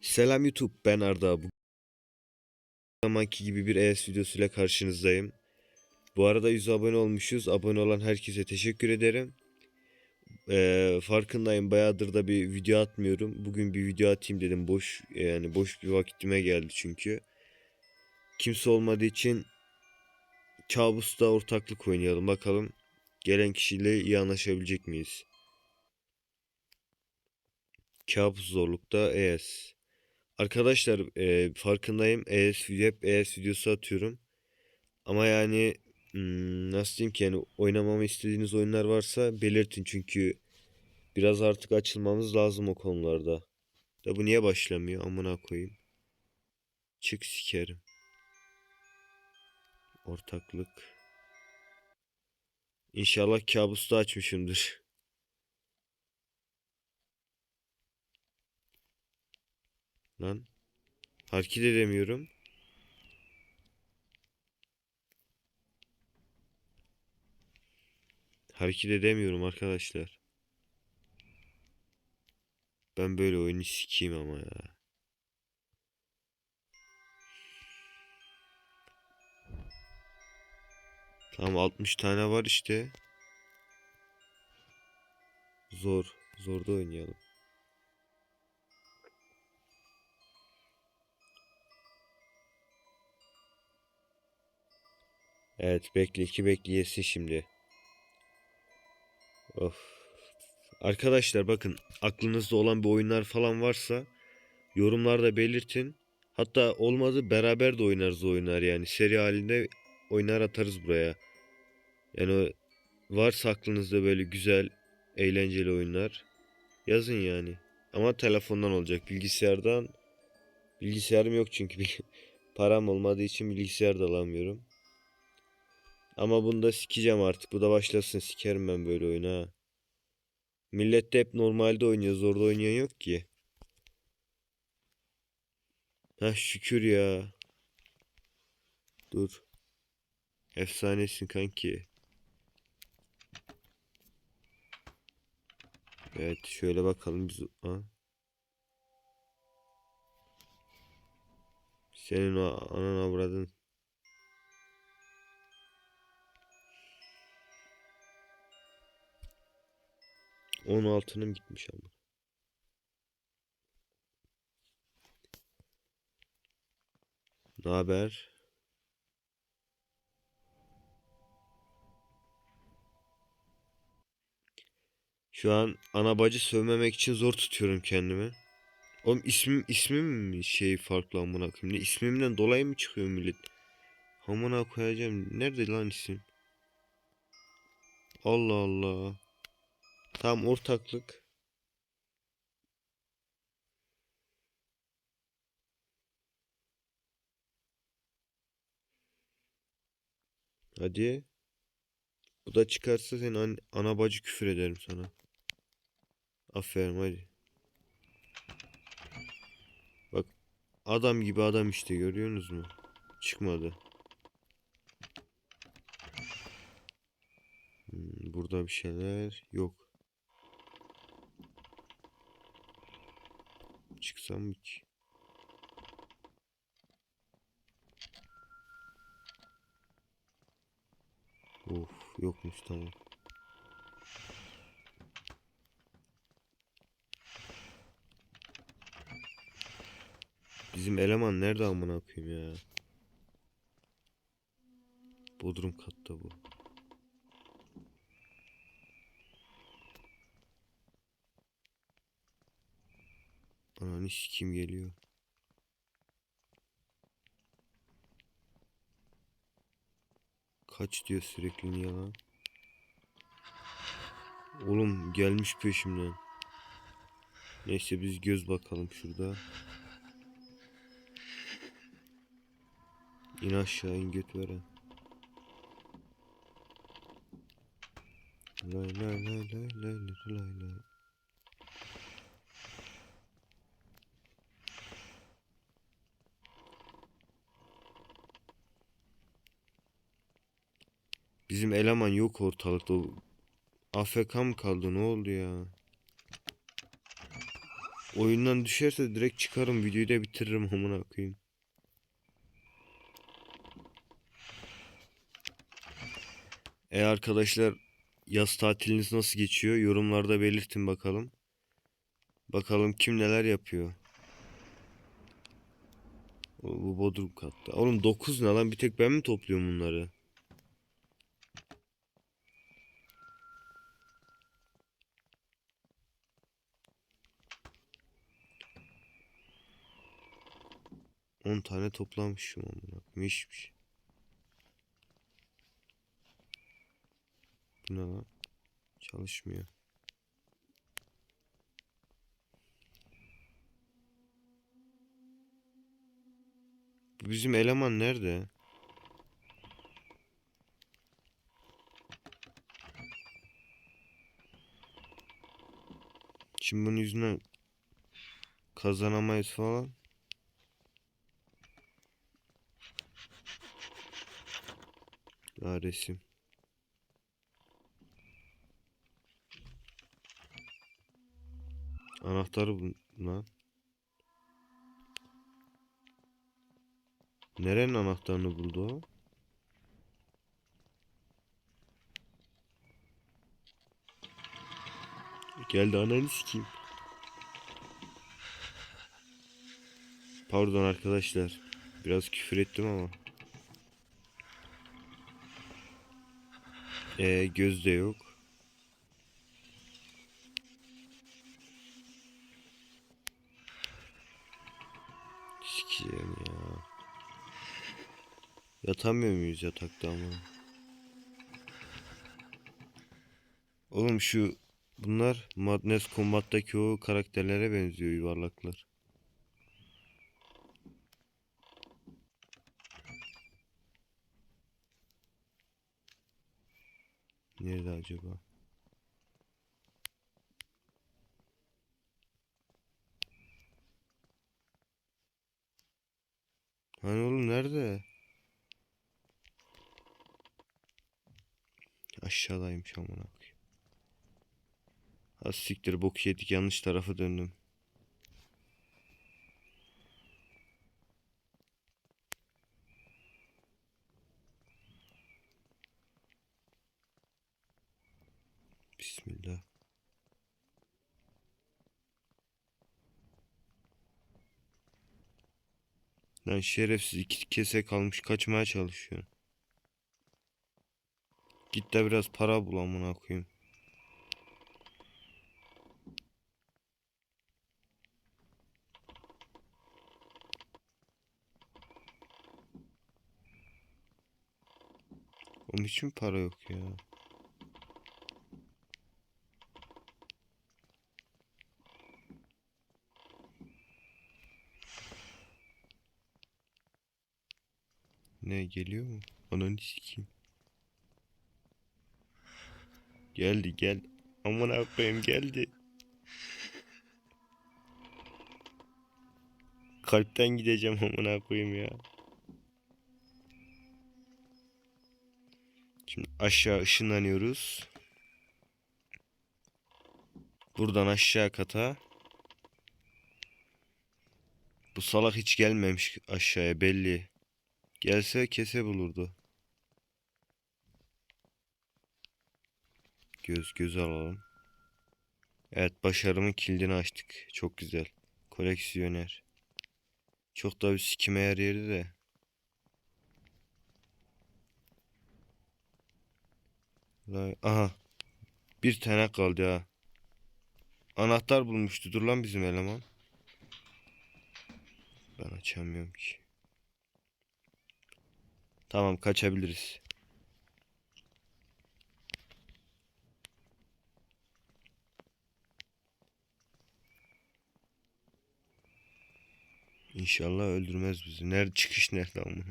Selam YouTube, ben Arda. Bu zamanki gibi bir ES videosuyla karşınızdayım. Bu arada 100 abone olmuşuz. Abone olan herkese teşekkür ederim. Ee, farkındayım bayağıdır da bir video atmıyorum. Bugün bir video atayım dedim. Boş yani boş bir vakitime geldi çünkü. Kimse olmadığı için Kabus'ta ortaklık oynayalım. Bakalım gelen kişiyle iyi anlaşabilecek miyiz? Kabus zorlukta ES. Arkadaşlar e, farkındayım. ES, hep ES videosu atıyorum. Ama yani nasıl diyeyim ki yani oynamamı istediğiniz oyunlar varsa belirtin çünkü biraz artık açılmamız lazım o konularda. Da bu niye başlamıyor amına koyayım. Çık sikerim. Ortaklık. İnşallah kabusta açmışımdır. Lan. Hareket edemiyorum. Hareket edemiyorum arkadaşlar. Ben böyle oyunu sikeyim ama ya. Tamam 60 tane var işte. Zor. Zorda oynayalım. Evet bekle iki bekleyesin şimdi. Of. Arkadaşlar bakın aklınızda olan bir oyunlar falan varsa yorumlarda belirtin. Hatta olmadı beraber de oynarız oyunlar yani seri halinde oynar atarız buraya. Yani varsa aklınızda böyle güzel eğlenceli oyunlar yazın yani. Ama telefondan olacak bilgisayardan bilgisayarım yok çünkü param olmadığı için bilgisayar da alamıyorum. Ama bunu da sikeceğim artık. Bu da başlasın. Sikerim ben böyle oyunu ha. Millet de hep normalde oynuyor. Zorda oynayan yok ki. Ha şükür ya. Dur. Efsanesin kanki. Evet şöyle bakalım biz. Ha? Senin o anan avradın. 10 altınım gitmiş ama. Ne haber? Şu an ana bacı sövmemek için zor tutuyorum kendimi. Oğlum ismim ismim mi şey farklı amına koyayım? Ne ismimden dolayı mı çıkıyor millet? Amına koyacağım. Nerede lan isim? Allah Allah. Tam ortaklık. Hadi. Bu da çıkarsa sen an ana bacı küfür ederim sana. Aferin hadi. Bak adam gibi adam işte görüyorsunuz mu? Çıkmadı. Hmm, burada bir şeyler yok. Ki? Of yokmuş tamam. Bizim eleman nerede amına koyayım ya? Bodrum katta bu. Ananı kim geliyor? Kaç diyor sürekli niye lan? Oğlum gelmiş peşimden. Neyse biz göz bakalım şurada. İn aşağı in göt veren. Lay lay lay lay lay lay lay Bizim eleman yok ortalıkta. AFK mı kaldı ne oldu ya? oyundan düşerse direkt çıkarım videoyu da bitiririm amına koyayım. E arkadaşlar yaz tatiliniz nasıl geçiyor? Yorumlarda belirtin bakalım. Bakalım kim neler yapıyor. O, bu bodrum katta. Oğlum 9 ne lan? Bir tek ben mi topluyorum bunları? On tane toplamışım amına koyayım. Hiçbir Bu ne lan? Çalışmıyor. Bizim eleman nerede? Şimdi bunun yüzünden kazanamayız falan. Ya resim. Anahtarı bu lan. Nerenin anahtarını buldu o? Geldi ananı sikeyim. Pardon arkadaşlar. Biraz küfür ettim ama. Ee, göz de yok. Sikeceğim ya. Yatamıyor muyuz yatakta ama? Oğlum şu bunlar Madness Combat'taki o karakterlere benziyor yuvarlaklar. Nerede acaba? Hani oğlum nerede? Aşağıdaymış amına koyayım. Ha siktir bok yedik yanlış tarafa döndüm. Bismillah. Lan şerefsiz iki kese kalmış kaçmaya çalışıyor. Git de biraz para bul amına koyayım. Onun hiç mi para yok ya? Ne geliyor mu? Ananı sikeyim. Geldi gel. Aman koyayım geldi. Kalpten gideceğim amına koyayım ya. Şimdi aşağı ışınlanıyoruz. Buradan aşağı kata. Bu salak hiç gelmemiş aşağıya belli. Gelse kese bulurdu. Göz göz alalım. Evet başarımın kilidini açtık. Çok güzel. Koleksiyoner. Çok da bir sikime yeri de. Aha. Bir tane kaldı ha. Anahtar bulmuştu. Dur lan bizim eleman. Ben açamıyorum ki. Tamam kaçabiliriz. İnşallah öldürmez bizi. Nerede çıkış nerede amına?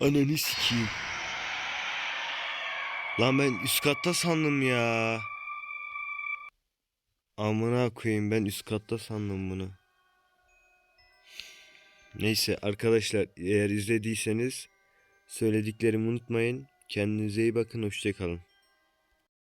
Ananı sikeyim. Lan ben üst katta sandım ya. Amına koyayım ben üst katta sandım bunu. Neyse arkadaşlar eğer izlediyseniz söylediklerimi unutmayın. Kendinize iyi bakın. Hoşçakalın.